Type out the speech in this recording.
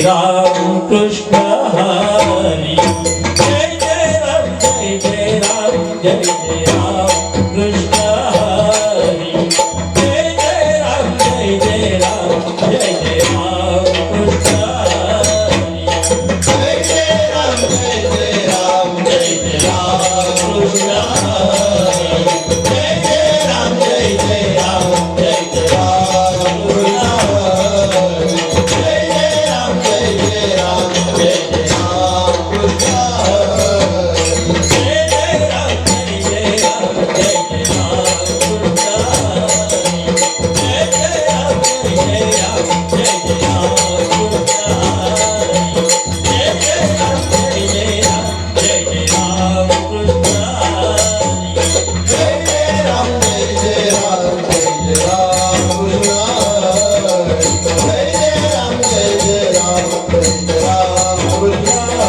Tirar um Thank you.